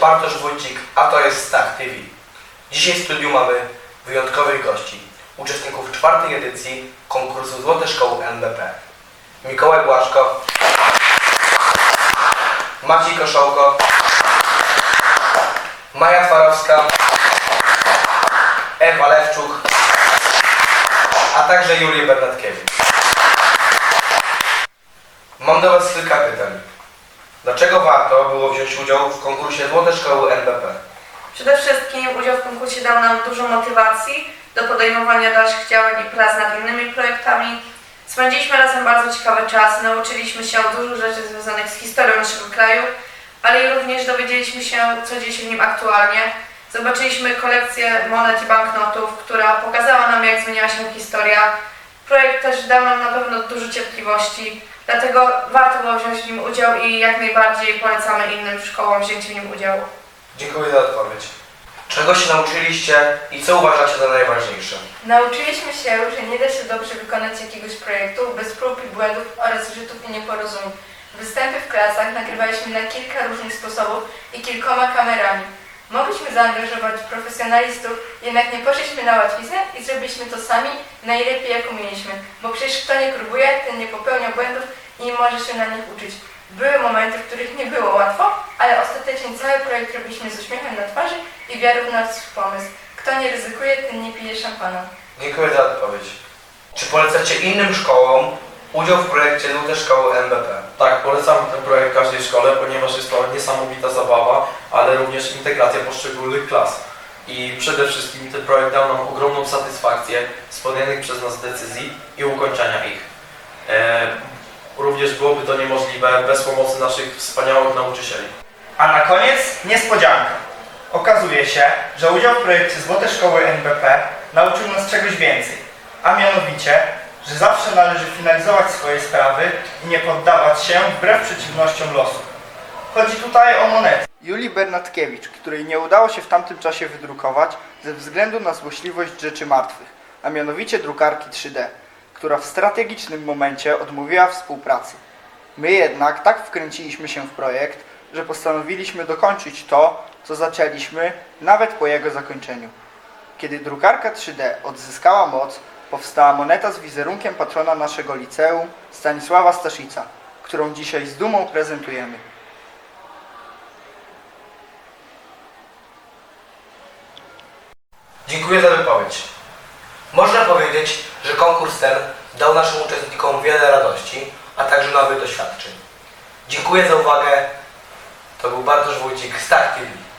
Bartosz Wójcik, a to jest Stach TV. Dzisiaj w studiu mamy wyjątkowych gości, uczestników czwartej edycji konkursu Złote Szkoły NBP. Mikołaj Błaszko, Maciej Koszołko, Maja Twarowska, Ewa Lewczuk, a także Julię Bernatkiewicz. Mam do Was kilka pytań. Dlaczego warto było wziąć udział w konkursie Złote Szkoły NBP? Przede wszystkim udział w konkursie dał nam dużo motywacji do podejmowania dalszych działań i prac nad innymi projektami. Spędziliśmy razem bardzo ciekawy czas, nauczyliśmy się dużo rzeczy związanych z historią naszego kraju, ale i również dowiedzieliśmy się, co dzieje się w nim aktualnie. Zobaczyliśmy kolekcję monet i banknotów, która pokazała nam, jak zmieniała się historia. Projekt też dał nam na pewno dużo cierpliwości, dlatego warto było wziąć w nim udział i jak najbardziej polecamy innym szkołom wzięcie w nim udziału. Dziękuję za odpowiedź. Czego się nauczyliście i co uważacie za najważniejsze? Nauczyliśmy się, że nie da się dobrze wykonać jakiegoś projektu bez prób i błędów oraz zgrzytów i nieporozumień. Występy w klasach nagrywaliśmy na kilka różnych sposobów i kilkoma kamerami. Mogliśmy zaangażować profesjonalistów, jednak nie poszliśmy na łatwiznę i zrobiliśmy to sami najlepiej jak umieliśmy, bo przecież kto nie próbuje, ten nie popełnia błędów i nie może się na nich uczyć. Były momenty, w których nie było łatwo, ale ostatecznie cały projekt robiliśmy z uśmiechem na twarzy i wiarą w nasz pomysł. Kto nie ryzykuje, ten nie pije szampana. Dziękuję za odpowiedź. Czy polecacie innym szkołom udział w projekcie Złote Szkoły NBP? Tak, polecam ten projekt każdej szkole, ponieważ jest to niesamowita zabawa, ale również integracja poszczególnych klas. I przede wszystkim ten projekt dał nam ogromną satysfakcję z podjętych przez nas decyzji i ukończenia ich. E, również byłoby to niemożliwe bez pomocy naszych wspaniałych nauczycieli. A na koniec niespodzianka. Okazuje się, że udział w projekcie Złote Szkoły NBP nauczył nas czegoś więcej, a mianowicie, że zawsze należy finalizować swoje sprawy i nie poddawać się wbrew przeciwnościom losu. Chodzi tutaj o monetę. Julii Bernatkiewicz, której nie udało się w tamtym czasie wydrukować ze względu na złośliwość rzeczy martwych, a mianowicie drukarki 3D, która w strategicznym momencie odmówiła współpracy. My jednak tak wkręciliśmy się w projekt, że postanowiliśmy dokończyć to, co zaczęliśmy, nawet po jego zakończeniu. Kiedy drukarka 3D odzyskała moc, powstała moneta z wizerunkiem patrona naszego liceum, Stanisława Staszica, którą dzisiaj z dumą prezentujemy. Dziękuję za wypowiedź. Można powiedzieć, że konkurs ten dał naszym uczestnikom wiele radości, a także nowych doświadczeń. Dziękuję za uwagę. To był Bartosz Wójcik z Tak TV.